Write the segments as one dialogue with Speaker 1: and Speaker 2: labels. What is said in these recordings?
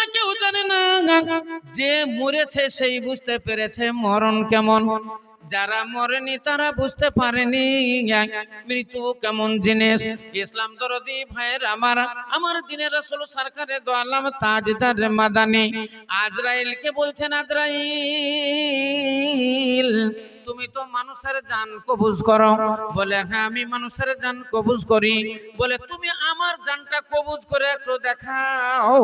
Speaker 1: না কেউ জানে না। যে মরেছে সেই বুঝতে পেরেছে মরণ কেমন। যারা মরেনি তারা বুঝতে পারেনি। মৃত্যু কেমন জিনিস। ইসলাম দরদি ভাইয়ের আমার। আমার দিনের রাসূল সরকারে দোয়ালাম তাজদার মাদানি। আজরাইলকে বলছেন, আজরাইল, তুমি তো মানুষের জান কবুজ করো। বলে হ্যাঁ আমি মানুষের জান কবুজ করি। বলে, তুমি আমার জানটা কবুজ করে একটু দেখাও।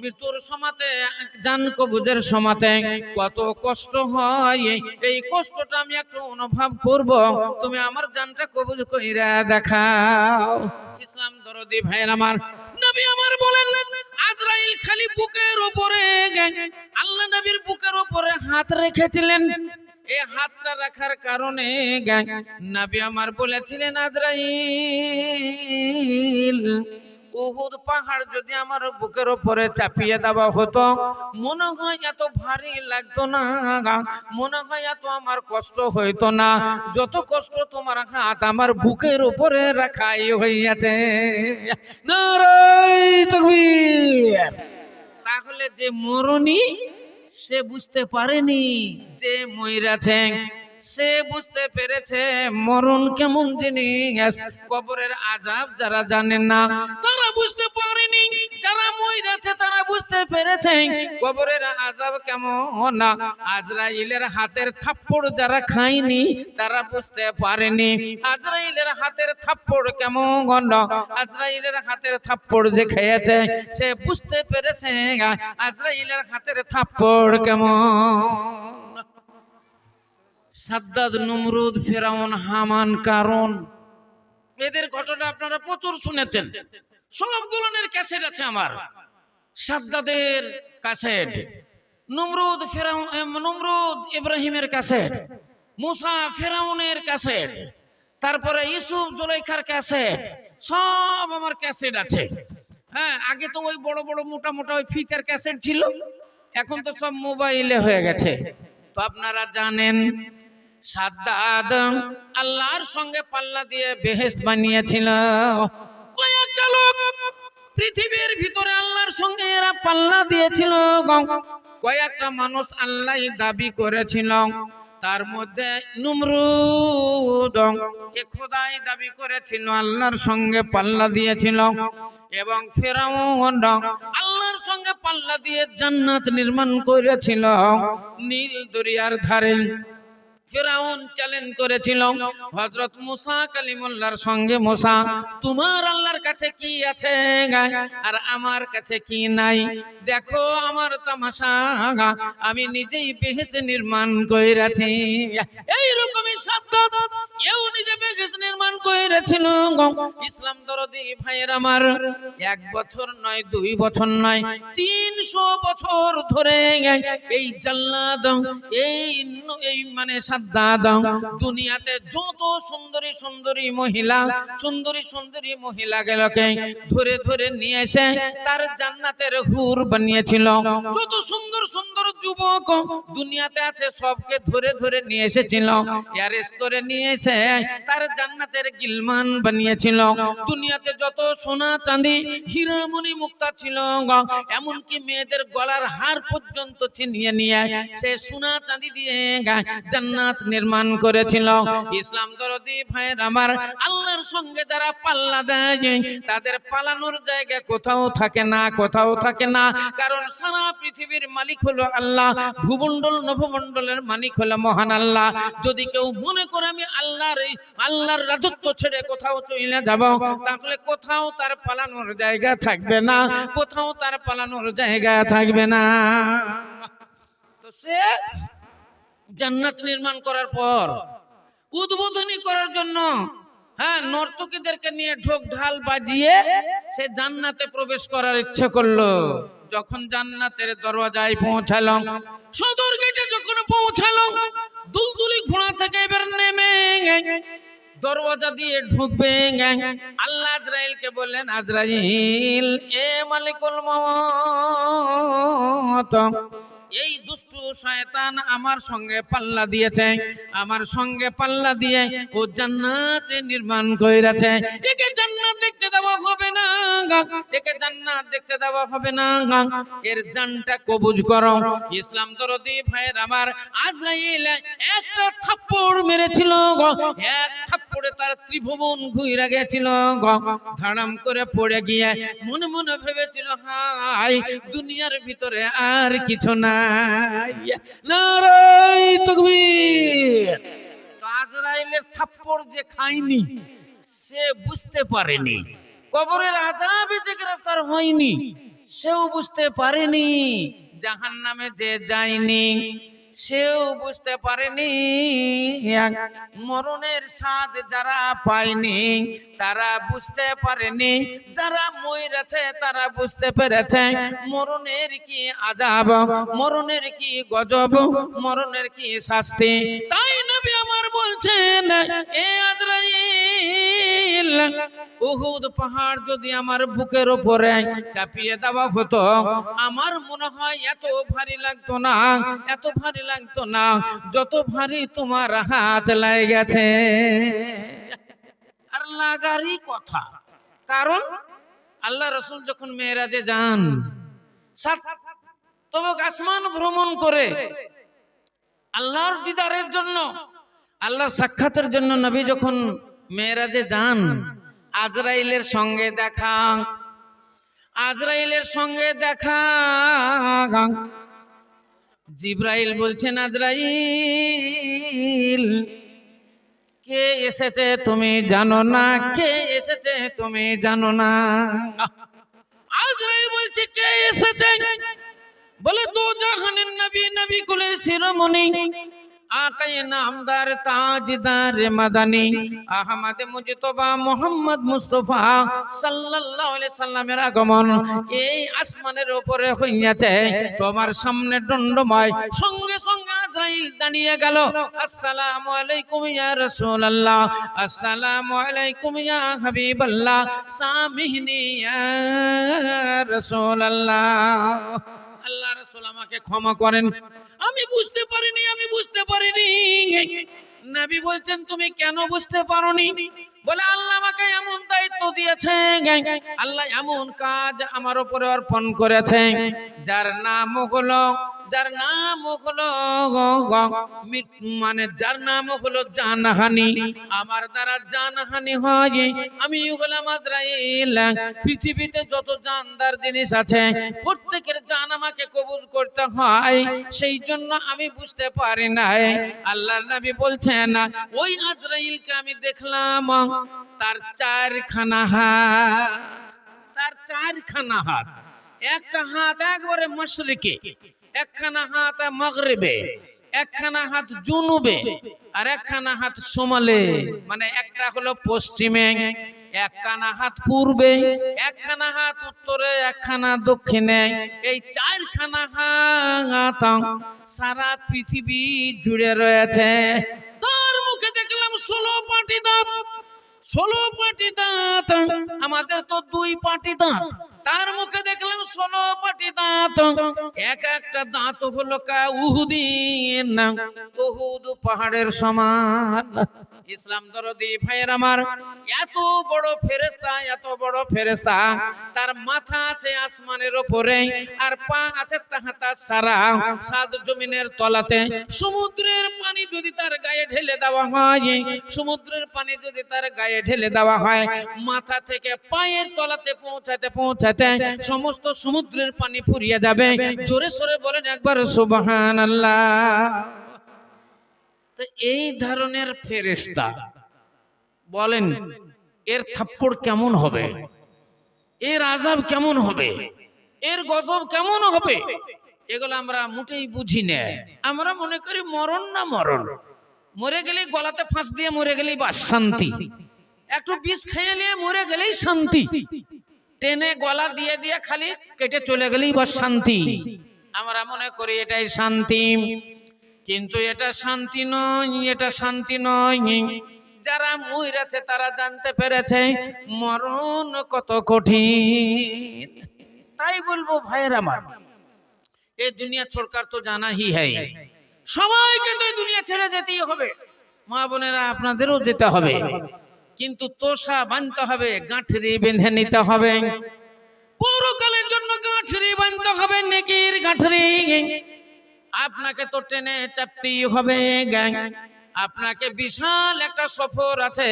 Speaker 1: মৃত্যুর সমাতে, জান কবুজের সমাতে কত কষ্ট হয়। এই কষ্টটা আমি একটু অনুভব করব। তুমি আমার জানটা কবুজ কইরা দেখাও। ইসলাম দরদি ভাইয়ের আমার, নবী আমার বলেন, আজরাইল খালি বুকের উপরে আল্লাহ নবীর বুকের উপরে হাত রেখেছিলেন। এই হাতটা রাখার কারণে নবী আমার বলেছিলেন, আজরাইল, উহুদ পাহাড় যদি আমার বুকের উপরে চাপিয়ে দেওয়া হতো, মনে হয় এত ভারী লাগতো না, মনে হয় এত আমার কষ্ট হইতো না, যত কষ্ট তোমার হাত আমার বুকের উপরে রাখাই হইয়াছে। তাহলে যে মরণী সে বুঝতে পারেনি। যে ময়রাছে সে বুঝতে পেরেছে মরণ কেমন জিনিস। কবরের আজাব যারা জানেন না, তারা বুঝতে পারেনি। যারা ময়রাছে তারা বুঝতে পেরেছে কবরের আজাব কেমন না। আজরাইলের হাতের থাপ্পড় যারা খায়নি, তারা বুঝতে পারেনি আজরাইলের হাতের থাপ্পড় কেমন না। আজরাইলের হাতের থাপ্পড় যে খেয়েছে, সে বুঝতে পেরেছে আজরাইলের হাতের থাপ্পড় কেমন। সাদ্দাদ, নমরুদ, ফেরাউন, হামান কারণ এদের ঘটনা আপনারা প্রচুর শুনেছেন। সবগুলোনের ক্যাসেট আছে আমার। সাদ্দাদের ক্যাসেট, নমরুদ ফেরাউন নমরুদ ইব্রাহিমের ক্যাসেট, মুসা ফেরাউনের ক্যাসেট, তারপরে ইসুফ জুলাইখার ক্যাসেট, সব আমার ক্যাসেট আছে। হ্যাঁ আগে তো ওই বড় বড় মোটা মোটা ওই ফিতার ক্যাসেট ছিল, এখন তো সব মোবাইলে হয়ে গেছে। তো আপনারা জানেন সাদ্দাদ আল্লাহর সঙ্গে পাল্লা দিয়ে বেহেস্ত বানিয়েছিল। কয়েকটা লোক পৃথিবীর ভিতরে আল্লাহর সঙ্গে এরা পাল্লা দিয়েছিল কয়েকটা মানুষ আল্লাহ দাবি করেছিল। তার মধ্যে দাবি করেছিল, আল্লাহর সঙ্গে পাল্লা দিয়েছিল এবং আল্লাহর সঙ্গে পাল্লা দিয়ে জান্নাত নির্মাণ করেছিল। নীল দরিয়ার ধারে ফেরাউন চ্যালেঞ্জ করেছিল। হযরত মুসা কালিমুল্লাহর সঙ্গে মুসা, তোমার আল্লাহর কাছে কি আছে আর আমার কাছে কি নাই? দেখো আমার তামাশা আমি নিজেই বেহেস্ত নির্মাণ কইরাছি। এইরকমই শব্দ এও নিজে বেহেস্ত নির্মাণ কইরাছিল ইসলাম দরদি ভাইয়ের আমার এক বছর নয়, দুই বছর নয়, তিনশো বছর ধরে এই জাল্লাদ, এই এই মানে সাদ্দাদ, দুনিয়াতে যত সুন্দরী সুন্দরী মহিলা, সুন্দরী সুন্দরী মহিলা গেলকে ধরে ধরে নিয়ে এসে তার জান্নাতের হুর বানিয়েছিল। যত সুন্দর সুন্দর যুবক দুনিয়াতে আছে, সবকে ধরে ধরে নিয়ে এসেছিল। অ্যারেস্ট করে নিয়ে এসে তার জান্নাতের গিলমান বানিয়েছিল। দুনিয়াতে যত সোনা চাঁদি হীরামণি মুক্তা ছিল এমনকি মেয়েদের গলার হার পর্যন্ত ছিনিয়ে নিয়ে সে সোনা চাঁদি দিয়ে জান্নাত নির্মাণ করেছিল। ইসলাম দরদি ভাইয়ের আমার আল্লাহর সঙ্গে যারা পাল্লা দেয়, তাদের পালানোর জায়গা কোথাও থাকে না, কোথাও থাকে না। কারণ সারা পৃথিবীর মালিক হলো আল্লাহ, ভূমণ্ডল নভমণ্ডলের মালিক হলো মহান আল্লাহ। যদি কেউ মনে করে আমি আল্লাহর আল্লাহর রাজত্ব ছেড়ে কোথাও চলে যাব তাহলে কোথাও তার পালানোর জায়গা থাকবে না। কোথাও তার পালানোর জায়গা থাকবে না। তো সে জান্নাত নির্মাণ করার পর, উদ্বোধনী করার জন্য হ্যাঁ নর্তকীদেরকে নিয়ে ঢোক ঢাল বাজিয়ে সে জান্নাতে প্রবেশ করার ইচ্ছে করল। যখন জান্নাতের দরওয়াজায় পৌঁছালাম সদর গেটে যখন পৌঁছালাম দুলদুলি ঘোড়া থেকে এবার নেমে দরওয়াজা দিয়ে ঢুকবে আল্লাহ আজরাইলকে বললেন, আজরাইল, এ মালিকুল মওত, এই দুষ্টু শয়তান আমার সঙ্গে পাল্লা দিয়েছে, আমার সঙ্গে পাল্লা দিয়ে ও জান্নাতে নির্মাণ কইরাছে। একে জান্নাত দেখতে একে জান্নাত দেখতে দেওয়া হবে না এর জানটা কবুজ করো। ইসলাম দরদি ভাইয়ের আমার আজরাইল একটা থাপ্পড় মেরেছিল এক থাপ্পড়ে তার ত্রিভুবন গেছিল গো। ধাড়াম করে পড়ে গিয়ে মনে মনে ভেবেছিল হাই দুনিয়ার ভিতরে আর কিছু নাই। নারাই তকবীর। আজরাইলের থাপ্পড় যে খাইনি সে বুঝতে পারেনি। কবরের আজাবে যে গ্রেফতার হয়নি, সেও বুঝতে পারেনি জাহান নামে যে যায়নি, সেও বুঝতে পারেনি। মরণের স্বাদ যারা পায়নি, তারা বুঝতে পারেনি। যারা মরেছে, তারা বুঝতে পেরেছে, মরণের কি আজাব মরণের কি গজব, মরণের কি শাস্তি। তাই নবী আমার বলছেন, এ উহুদ পাহাড় যদি আমার বুকের উপরে চাপিয়ে দেওয়া হতো, আমার মনে হয় এত ভারী লাগতো না, এত ভারী লাগতো না, যত ভারী তোমার হাত লাগে গেছে আর লাগারই কথা, কারণ আল্লাহ রসুল যখন মেয়েরাজে যান তবক আসমান ভ্রমণ করে আল্লাহর দিদারের জন্য আল্লাহ সাক্ষাতের জন্য নবী যখন মেয়েরাজে যান, আজরাইলের সঙ্গে দেখা, আজরাইলের সঙ্গে দেখা। জিব্রাইল বলছেন, আজরাইল, কে এসেছে তুমি জানো না? কে এসেছে তুমি জানো না? আজরাইল বলছে, কে এসেছে? বলে, তো জাহানের নবী নবী কুলের শিরোমণি। এই আসমানের উপরে তোমার সামনে দণ্ডময় সঙ্গে সঙ্গে দাঁড়িয়ে গেল। আসসালামু আলাইকুম ইয়া রাসূলুল্লাহ। আসসালামু আলাইকুম ইয়া হাবিবাল্লাহ। আল্লাহ রাসূল আমাকে ক্ষমা করেন। আমি বুঝতে পারিনি, আমি বুঝতে পারিনি। নবী বলছেন, তুমি কেন বুঝতে পারোনি? বলে, আল্লাহ আমাকে এমন দায়িত্ব দিয়েছে, আল্লাহ এমন কাজ আমার উপরে অর্পণ করেছে, যার নাম হলো যার নাম হলো মানে যার নাম হলো জানহানি। আমার দ্বারা জানহানি হয়। আমি পৃথিবীতে যত জানদার জিনিস আছে, প্রত্যেকের জান আমাকে কবুল করতে হয়। সেই জন্য আমি বুঝতে পারি না আল্লাহর নবী বলছেন, ওই আজরাইলকে আমি দেখলাম, তার চারখানা হাত। তার চারখানা হাত। একটা হাত একবারে মশরিকে। একখানা হাত মগরিবে, একখানা হাত জুনুবে আর একখানা হাত সোমালে। মানে একটা হলো পশ্চিমে, একখানা হাত পূর্বে, একখানা হাত উত্তরে, একখানা দক্ষিণে। এই চারখানা হাত সারা পৃথিবী জুড়ে রয়েছে। তার মুখে দেখলাম ষোলো পাটি দাঁত, ষোলো পাটি দাঁত। আমাদের তো দুই পাটি দাঁত। তার মুখে দেখলাম ষোলো পাটি দাঁত। এক একটা দাঁত হলো কা উহুদিন। উহুদ পাহাড়ের সমান। ইসলাম দরদি ভাইয়ের আমার, এত বড় ফেরেস্তা এত বড় ফেরেস্তা তার মাথা আছে আসমানের উপরে আর পা আছে তাহাতা সারা। সাত জমিনের তলাতে। সমুদ্রের পানি যদি তার গায়ে ঢেলে দেওয়া হয়, সমুদ্রের পানি যদি তার গায়ে ঢেলে দেওয়া হয়, মাথা থেকে পায়ের তলাতে পৌঁছাতে পৌঁছাতে সমস্ত সমুদ্রের পানি ফুরিয়ে যাবে। জোরে সোরে বলেন একবার সুবহান আল্লাহ তো এই ধরনের ফেরেস্তা বলেন, এর থাপ্পড় কেমন হবে? এর আজাব কেমন হবে? এর গজব কেমন হবে? এগুলো আমরা মোটেই বুঝি না। আমরা মনে করি মরণ না মরণ। মরে গেলেই গলাতে ফাঁস দিয়ে মরে গেলেই বাস, শান্তি। একটু বিষ খেয়ে নিয়ে মরে গেলেই শান্তি। টেনে গলা দিয়ে দিয়ে খালি কেটে চলে গেলেই বাস শান্তি। আমরা মনে করি এটাই শান্তি। কিন্তু এটা শান্তি নয়, এটা শান্তি নয়। যারা মইরাছে তারা জানতে পেরেছে, মরণ কত কঠিন। তাই বলব, ভাইয়ের আমার এই দুনিয়া ছোড়কার তো জানা হি হ্যায় সবাইকে তো দুনিয়া ছেড়ে যেতেই হবে। মা বোনেরা, আপনাদেরও যেতে হবে। কিন্তু তোষা বানতে হবে, গাঁঠরি বেঁধে নিতে হবে। পৌরকালের জন্য গাঁঠরি বানতে হবে, নেকির গাঁঠরি। আপনাকে তো ট্রেনে চাপতেই হবে, গ্যাং। আপনাকে বিশাল একটা সফর আছে,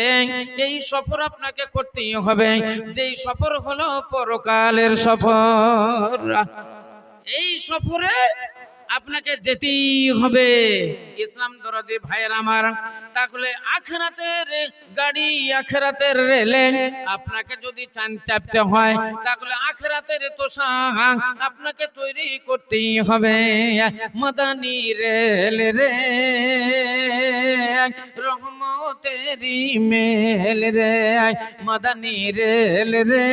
Speaker 1: এই সফর আপনাকে করতেই হবে। যেই সফর হলো পরকালের সফর। এই সফরে আপনাকে যেতেই হবে। ইসলাম দরদি ভাইয়ের আমার, তাহলে আখরাতের গাড়ি, আখরাতের রেলে আপনাকে যদি চান চাপতে হয়, তাহলে আখরাতের তো আপনাকে তৈরি করতেই হবে। মাদানি রেল রে রহমতেরি মেল রে, মাদানি রেল রে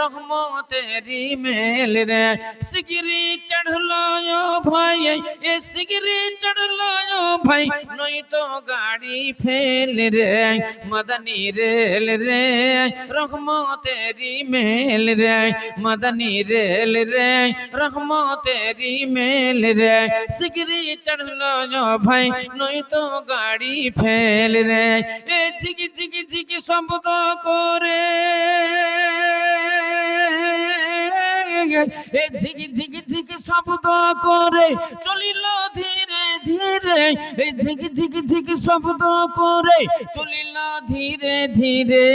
Speaker 1: রহমতেরি মেল রে। সিগিরি চढ़लो ভাই, এ সিগিরে চড়লো ভাই। নই তো গাড়ি ফেল রে, মদনী রেল রে রহমতেরি মেল রে, মদনী রেল রে রহমতেরি মেল রে। সিগিরি চড়লো ভাই নই তো গাড়ি ফেল রে, এ ঝিকি ঝিকি ঝিকি শব্দ করে। ঝিকি ঝিকি ঝিকি শব্দ করে চলিল ধীরে ধীরে। এই ঝিকি ঝিকি ঝিকি শব্দ করে চলিল ধীরে ধীরে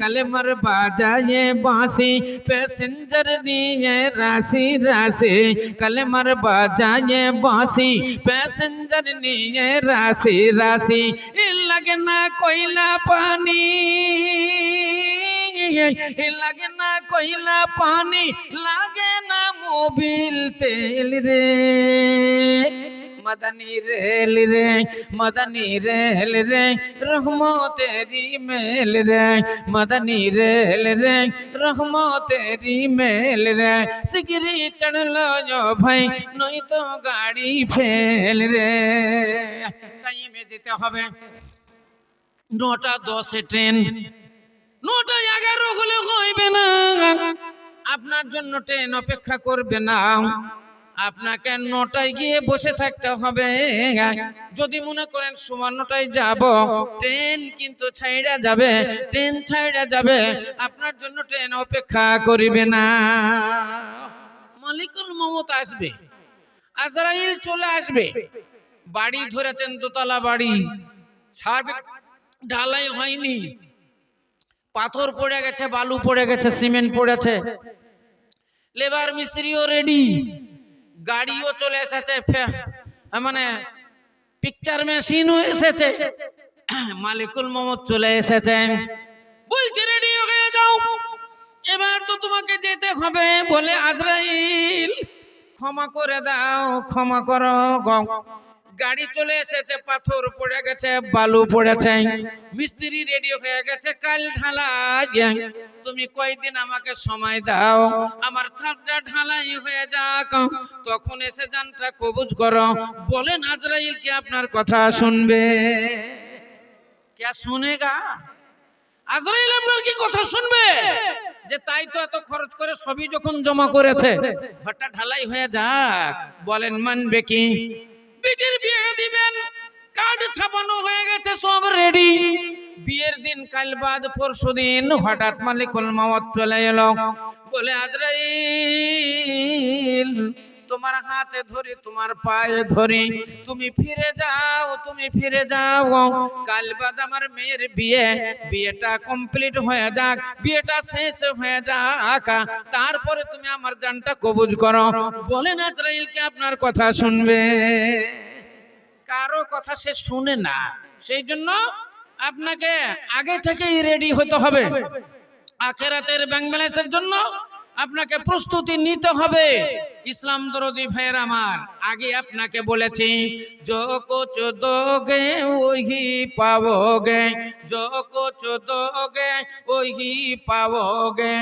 Speaker 1: কালেমার বাজায়ে বাঁশি প্যাসেঞ্জার নিয়ে রাশি রাশি কালেমার বাজায়ে বাঁশি প্যাসেঞ্জার নিয়ে রাশি রাশি এ লাগে না কয়লা পানি এ লাগে না কয়লা পানি লাগে না মোবিল তেল রে মদনী রেল রে মদনী রেল রে রহমতেরি মেল রে মদনী রেল রে রহমতেরি মেল রে সিগরি চড়লো जो ভাই নই তো গাড়ি ফেল রে টাইমে যেতে হবে নটা দশে ট্রেন নটা এগারো হলে হইবে না আপনার জন্য ট্রেন অপেক্ষা করবে না আপনাকে নটায় গিয়ে বসে থাকতে হবে। যদি মনে করেন সমান নটায় যাব, ট্রেন কিন্তু ছাইড়া যাবে, ট্রেন ছাইড়া যাবে, আপনার জন্য ট্রেন অপেক্ষা করিবে না। মালিকুল মমত আসবে, আজরাইল চলে আসবে। বাড়ি ধরেছেন দোতলা বাড়ি, ছাদ ঢালাই হয়নি। পাথর পড়ে গেছে, বালু পড়ে গেছে, সিমেন্ট পড়েছে। লেবার মিস্ত্রিও রেডি গাড়িও চলে এসেছে মানে পিকচার মেশিনও এসেছে। মালিকুল মোহাম্মদ চলে এসেছে বলছে রেডি হয়ে যাও। এবার তো তোমাকে যেতে হবে বলে আজরাইল, ক্ষমা করে দাও, ক্ষমা করো। গাড়ি চলে এসেছে, পাথর পড়ে গেছে, বালু পড়েছে, মিস্ত্রি রেডি হয়ে গেছে, কাল ঢালা তুমি কয়দিন আমাকে সময় দাও, আমার ছাদটা ঢালাই হয়ে যাক। তখন এসে যানটা কবুজ করো। বলেন আজরাইল কি আপনার কথা শুনবে? কে শুনেগা আজরাইল আপনার কি কথা শুনবে? যে তাই তো এত খরচ করে সবই যখন জমা করেছে, ঘরটা ঢালাই হয়ে যাক। বলেন, মানবে কি? বিটির বিয়ে দিবেন, কার্ড ছাপানো হয়ে গেছে, সব রেডি বিয়ের দিন কাল বাদ, পরশু দিন হঠাৎ মালিকুল মাওয়াত চলে এলো। বলে, আজরাইল তোমার হাতে ধরি, তোমার পায়ে ধরি। তুমি ফিরে যাও, তুমি ফিরে যাও। কাল বাদ আমার মেয়ের বিয়ে। বিয়েটা কমপ্লিট হয়ে যাক, বিয়েটা শেষ হয়ে যাক। তারপরে তুমি আমার জানটা কবুজ করো। বলে বলেন আজরাইলকে আপনার কথা শুনবে। কারও কথা সে শুনে না। সেই জন্য আপনাকে আগে থেকেই রেডি হতে হবে। আখেরাতের ব্যাংক ব্যালেন্সের জন্য আপনাকে প্রস্তুতি নিতে হবে। ইসলাম দরদি ভাইয়ের আমার, আগে আপনাকে বলেছি যো ওই দোগে ওহি পাবোগে যো কোচ দোগে ওহি পাবোগে